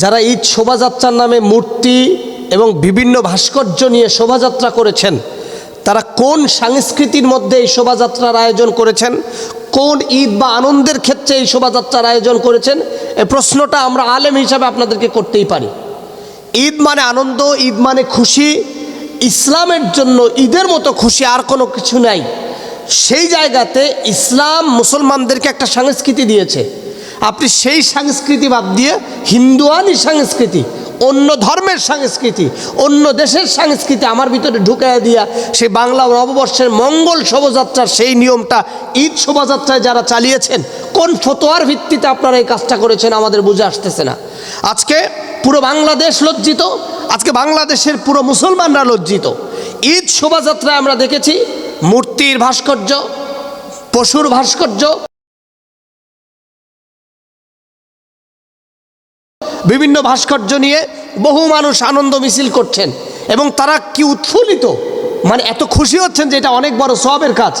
যারা ঈদ শোভাযাত্রার নামে মূর্তি এবং বিভিন্ন ভাস্কর্য নিয়ে শোভাযাত্রা করেছেন, তারা কোন সংস্কৃতির মধ্যে এই শোভাযাত্রার আয়োজন করেছেন, কোন ঈদ বা আনন্দের ক্ষেত্রে এই শোভাযাত্রার আয়োজন করেছেন এই প্রশ্নটা আমরা আলেম হিসাবে আপনাদেরকে করতেই পারি। ঈদ মানে আনন্দ, ঈদ মানে খুশি, ইসলামের জন্য ঈদের মতো খুশি আর কোনো কিছু নাই। সেই জায়গাতে ইসলাম মুসলমানদেরকে একটা সংস্কৃতি দিয়েছে। আপনি সেই সংস্কৃতি বাদ দিয়ে হিন্দুয়ানি সংস্কৃতি, অন্য ধর্মের সংস্কৃতি, অন্য দেশের সংস্কৃতি আমার ভিতরে ঢুকাইয়া দিয়া সেই বাংলা নববর্ষের মঙ্গল শোভাযাত্রার সেই নিয়মটা ঈদ শোভাযাত্রায় যারা চালিয়েছেন, কোন ফতোয়ার ভিত্তিতে আপনারা এই কাজটা করেছেন আমাদের বুঝে আসতেছে না। আজকে পুরো বাংলাদেশ লজ্জিত, আজকে বাংলাদেশের পুরো মুসলমানরা লজ্জিত। ঈদ শোভাযাত্রায় আমরা দেখেছি মূর্তির ভাস্কর্য, পশুর ভাস্কর্য বিভিন্ন ভাস্কর্য নিয়ে বহু মানুষ আনন্দ মিছিল করছেন এবং তারা কি উৎফুল্লিত? মানে এত খুশি হচ্ছেন যে এটা অনেক বড় সবের কাজ।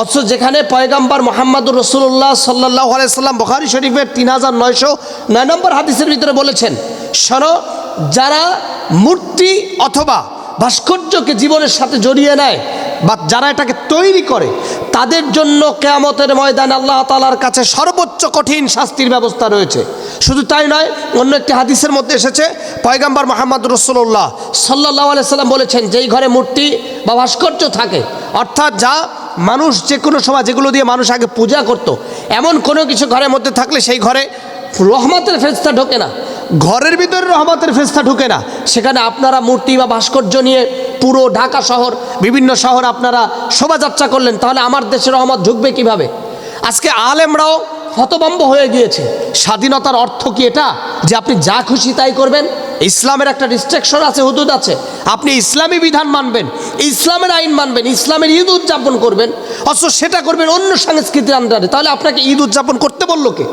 অথচ যেখানে পয়গাম্বার মোহাম্মদুর রসুল্লাহ সাল্লাহ আলাইসাল্লাম বখারি শরীফের তিন হাজার নয়শো নয় নম্বর হাদিসের ভিতরে বলেছেন, শোনো, যারা মূর্তি অথবা ভাস্কর্যকে জীবনের সাথে জড়িয়ে নেয় বা যারা এটাকে তৈরি করে, তাদের জন্য কেয়ামতের ময়দান আল্লাহ তালার কাছে সর্বোচ্চ কঠিন শাস্তির ব্যবস্থা রয়েছে শুধু তাই নয়, অন্য একটি হাদিসের মধ্যে এসেছে, পয়গাম্বার মোহাম্মদ রসুল্লাহ সাল্লাহ আলাইসাল্লাম বলেছেন, যেই ঘরে মূর্তি বা ভাস্কর্য থাকে, অর্থাৎ যা মানুষ যে কোনো সময়, যেগুলো দিয়ে মানুষ আগে পূজা করত। এমন কোনো কিছু ঘরের মধ্যে থাকলে সেই ঘরে রহমতের ফেরস্তা ঢোকে না ঘরের ভিতরে রহমতের ফেস্তা ঢুকে না সেখানে আপনারা মূর্তি বা ভাস্কর্য নিয়ে পুরো ঢাকা শহর, বিভিন্ন শহর আপনারা শোভাযাত্রা করলেন, তাহলে আমার দেশের রহমত ঢুকবে কীভাবে? আজকে আলেমরাও হতবম্ব হয়ে গিয়েছে। স্বাধীনতার অর্থ কি এটা? যে আপনি যা খুশি তাই করবেন? ইসলামের একটা রিস্ট্রিকশন আছে, হুদুদ আছে। আপনি ইসলামী বিধান মানবেন, ইসলামের আইন মানবেন, ইসলামের ঈদ উদযাপন করবেন, অথচ সেটা করবেন অন্য সংস্কৃতির আন্ডারে। তাহলে আপনাকে ঈদ উদযাপন করতে বলল কে?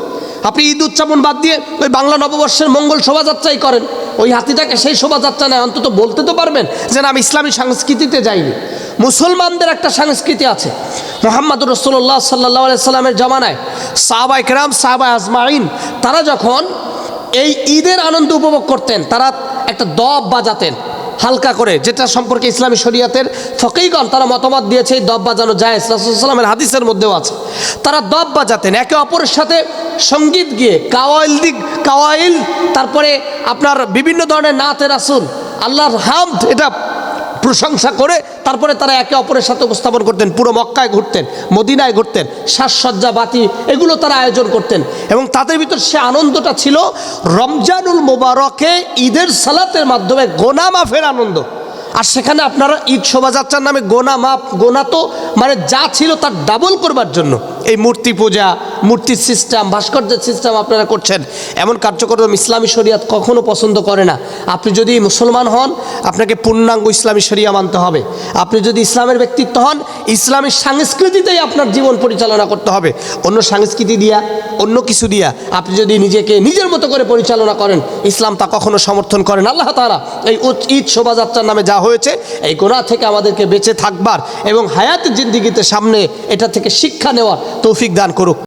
আপনি ঈদ উদযাপন বাদ দিয়ে ওই বাংলা নববর্ষের মঙ্গল শোভাযাত্রাই করেন। ওই হাতিটাকে সেই শোভাযাত্রা নেয়। অন্তত বলতে তো পারবেন যে না, আমি ইসলামী সংস্কৃতিতে যাইনি। মুসলমানদের একটা সংস্কৃতি আছে। মোহাম্মদ রসোল্লা সাল্লা সাল্লামের জমানায় সাহবা ইকরাম, সাহবা আজমাইন তারা যখন এই ঈদের আনন্দ উপভোগ করতেন, তারা একটা দব বাজাতেন। হালকা করে, যেটা সম্পর্কে ইসলামী শরিয়াতের ফকেইগণ তারা মতামত দিয়েছে, এই দব বাজানো যায় রাসুলসাল্লামের হাদিসের মধ্যেও আছে। তারা দব বাজাতেন, একে অপরের সাথে সংগীত গিয়ে, কাওয়াইল দিক, কাওয়াইল, তারপরে আপনার বিভিন্ন ধরনের নাতে রাসুল, আল্লাহর হামদ, এটা প্রশংসা করে তারপরে তারা একে অপরের সাথে উপস্থাপন করতেন, পুরো মক্কায় ঘুরতেন, মদিনায় ঘুরতেন, সাজসজ্জা, বাতি, এগুলো তারা আয়োজন করতেন। এবং তাদের ভিতর সে আনন্দটা ছিল রমজানুল মোবারকে ঈদের সালাতের মাধ্যমে গোনা মাফের আনন্দ। আর সেখানে আপনারা ঈদ শোভাযাত্রার নামে গোনা মাপ গোনা তো মানে যা ছিল তার ডাবল করবার জন্য। এই মূর্তি পূজা, মূর্তির সিস্টেম ভাস্কর্যের সিস্টেম আপনারা করছেন। এমন কার্যক্রম ইসলামী শরিয়াত কখনো পছন্দ করে না। আপনি যদি মুসলমান হন, আপনাকে পূর্ণাঙ্গ ইসলামী শরিয়া মানতে হবে। আপনি যদি ইসলামের ব্যক্তিত্ব হন, ইসলামী সংস্কৃতিতেই আপনার জীবন পরিচালনা করতে হবে। অন্য সংস্কৃতি দিয়া, অন্য কিছু দিয়া আপনি যদি নিজেকে নিজের মতো করে পরিচালনা করেন, ইসলাম তা কখনো সমর্থন করেন। আল্লাহ তারা এই ঈদ শোভাযাত্রার নামে যা হয়েছে, এই গোনা থেকে আমাদেরকে বেঁচে থাকবার এবং হায়াত জিন্দিগিতে সামনে এটা থেকে শিক্ষা নেওয়ার তৌফিক দান করুক।